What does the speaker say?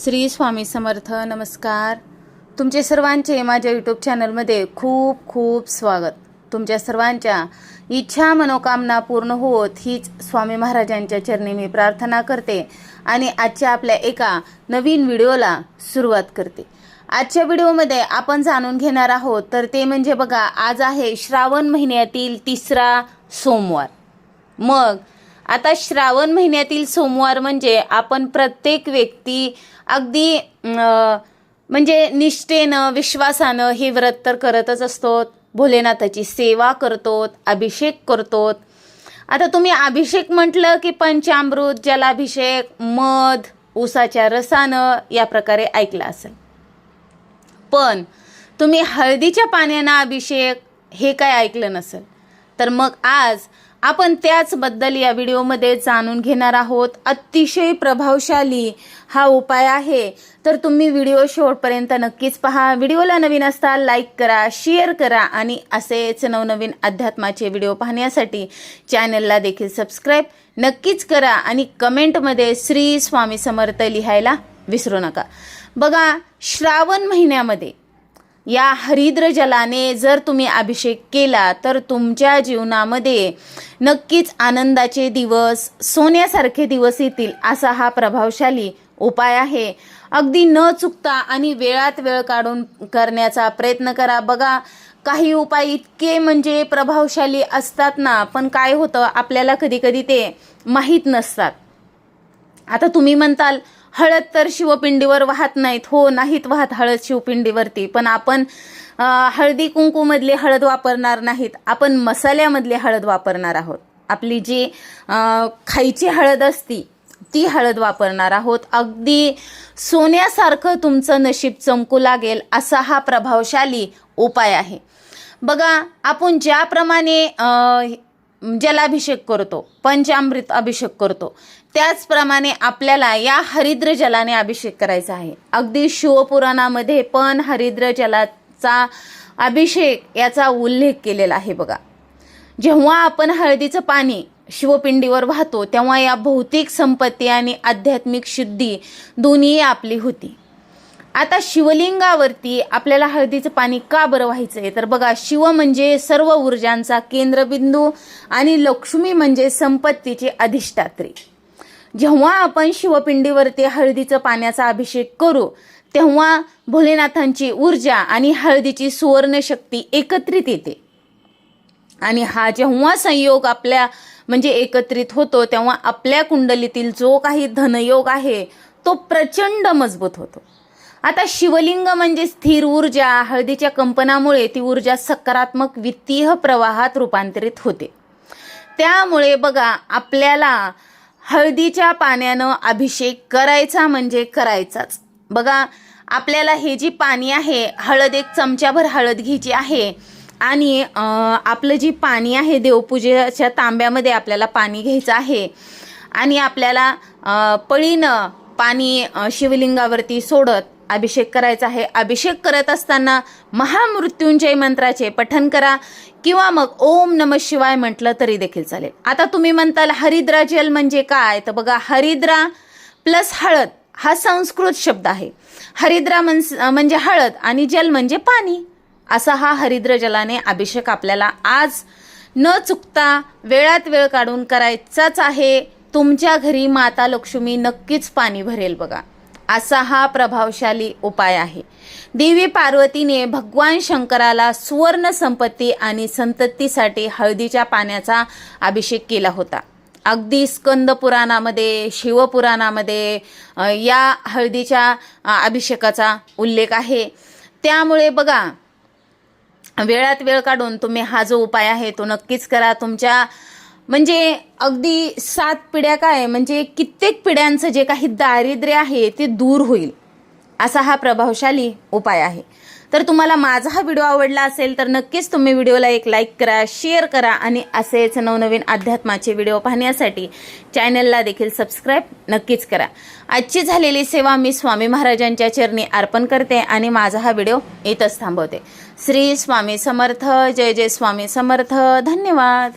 श्री स्वामी समर्थ नमस्कार. तुमचे सर्वांचे माझ्या यूट्यूब चॅनलमध्ये खूप खूप स्वागत. तुमच्या सर्वांच्या इच्छा मनोकामना पूर्ण होत हीच स्वामी महाराजांच्या चरणी मी प्रार्थना करते आणि आजच्या आपल्या एका नवीन व्हिडिओला सुरुवात करते. आजच्या व्हिडिओमध्ये आपण जाणून घेणार आहोत तर ते म्हणजे बघा आज आहे श्रावण महिन्यातील तिसरा सोमवार. मग आता श्रावण महिन्यातील सोमवार म्हणजे आपण प्रत्येक व्यक्ती अगदी म्हणजे निष्ठेनं विश्वासानं हे व्रत तर करतच असतो. भोलेनाथाची सेवा करतो अभिषेक करतो आता तुम्ही अभिषेक म्हटलं की पंचामृत जलाभिषेक मध उसाच्या रसानं या प्रकारे ऐकलं असेल. पण तुम्ही हळदीच्या पाण्यानं अभिषेक हे काय ऐकलं नसेल? तर मग आज आपण त्याचबद्दल या व्हिडिओमध्ये जाणून घेणार आहोत. अतिशय प्रभावशाली हा उपाय आहे. तर तुम्ही व्हिडिओ शेवटपर्यंत नक्कीच पहा. व्हिडिओला नवीन असताल लाईक करा शेअर करा आणि असेच नवनवीन अध्यात्माचे व्हिडिओ पाहण्यासाठी चॅनलला देखील सबस्क्राईब नक्कीच करा आणि कमेंटमध्ये श्री स्वामी समर्थ लिहायला विसरू नका. बघा श्रावण महिन्यामध्ये या हरिद्र जलाने जर तुम्ही अभिषेक केला तर तुमच्या जीवनामध्ये नक्कीच आनंदाचे दिवस सोन्यासारखे दिवस येतील असा हा प्रभावशाली उपाय आहे. अगदी न चुकता आणि वेळात वेळ काढून करण्याचा प्रयत्न करा. बघा काही उपाय इतके म्हणजे प्रभावशाली असतात ना पण काय होतं आपल्याला कधी कधी ते माहीत नसतात. आता तुम्ही म्हणताल हळद तर शिवपिंडीवर वाहत नाहीत. हो नाहीत वाहत हळद शिवपिंडीवरती. पण आपण हळदी कुंकूमधली हळद वापरणार नाहीत. आपण मसाल्यामधली हळद वापरणार आहोत. आपली जी खायची हळद असती ती हळद वापरणार आहोत. अगदी सोन्यासारखं तुमचं नशीब चमकू लागेल असा हा प्रभावशाली उपाय आहे. बघा आपण ज्याप्रमाणे जलाभिषेक करतो पंचामृत अभिषेक करतो. त्याचप्रमाणे आपल्याला या हरिद्र जलाने अभिषेक करायचा आहे. अगदी शिवपुराणामध्ये पण हरिद्र जलाचा अभिषेक याचा उल्लेख केलेला आहे बघा. जेव्हा आपण हळदीचं पाणी शिवपिंडीवर वाहतो तेव्हा या भौतिक संपत्ती आणि आध्यात्मिक शुद्धी दोन्ही आपली होती. आता शिवलिंगावरती आपल्याला हळदीचं पाणी का बरं व्हायचं आहे तर बघा शिव म्हणजे सर्व ऊर्जांचा केंद्रबिंदू आणि लक्ष्मी म्हणजे संपत्तीची अधिष्ठात्री. जेव्हा आपण शिवपिंडीवरती हळदीचं पाण्याचा अभिषेक करू तेव्हा भोलेनाथांची ऊर्जा आणि हळदीची सुवर्ण शक्ती एकत्रित येते. आणि हा जेव्हा संयोग आपल्या म्हणजे एकत्रित होतो तेव्हा आपल्या कुंडलीतील जो काही धनयोग आहे तो प्रचंड मजबूत होतो. आता शिवलिंग म्हणजे स्थिर ऊर्जा हळदीच्या कंपनामुळे ती ऊर्जा सकारात्मक वित्तीय प्रवाहात रूपांतरित होते. त्यामुळे बघा आपल्याला हळदीच्या पाण्यानं अभिषेक करायचा म्हणजे करायचाच. बघा आपल्याला हे जी पाणी आहे हळद एक चमच्याभर हळद घ्यायची आहे आणि आपलं जी पाणी आहे देवपूजेच्या तांब्यामध्ये आपल्याला पाणी घ्यायचं आहे आणि आपल्याला पळीनं पाणी शिवलिंगावरती सोडत अभिषेक करायचा आहे. अभिषेक करत असताना महामृत्युंजय मंत्राचे पठन करा किंवा मग ओम नम शिवाय म्हटलं तरी देखील चालेल. आता तुम्ही म्हणताल हरिद्रा जल म्हणजे काय? तर बघा हरिद्रा प्लस हळद हा संस्कृत शब्द आहे. हरिद्रा म्हण- म्हणजे हळद आणि जल म्हणजे पाणी. असा हा हरिद्र जलाने अभिषेक आपल्याला आज न चुकता वेळात वेळ काढून करायचाच आहे. तुमच्या घरी माता लक्ष्मी नक्कीच पाणी भरेल बघा. असा हा प्रभावशाली उपाय आहे. देवी पार्वतीने भगवान शंकराला सुवर्ण संपत्ती आणि संततीसाठी हळदीच्या पाण्याचा अभिषेक केला होता. अगदी स्कंद पुराणामध्ये शिवपुराणामध्ये या हळदीच्या अभिषेकाचा उल्लेख आहे. त्यामुळे बघा वेळात वेळ काढून तुम्ही हा जो उपाय आहे तो नक्कीच करा. तुमच्या म्हणजे अगदी सात पिढ्या काय म्हणजे कित्येक पिढ्यांचं जे काही दारिद्र्य आहे ते दूर होईल. असा हा प्रभावशाली उपाय आहे. तर तुम्हाला माझा हा व्हिडिओ आवडला असेल तर नक्कीच तुम्ही व्हिडिओला एक लाईक करा शेअर करा आणि असेच नवनवीन अध्यात्माचे व्हिडिओ पाहण्यासाठी चॅनलला देखील सबस्क्राईब नक्कीच करा. आजची झालेली सेवा मी स्वामी महाराजांच्या चरणी अर्पण करते आणि माझा हा व्हिडिओ येतच थांबवते. श्री स्वामी समर्थ जय जय स्वामी समर्थ. धन्यवाद.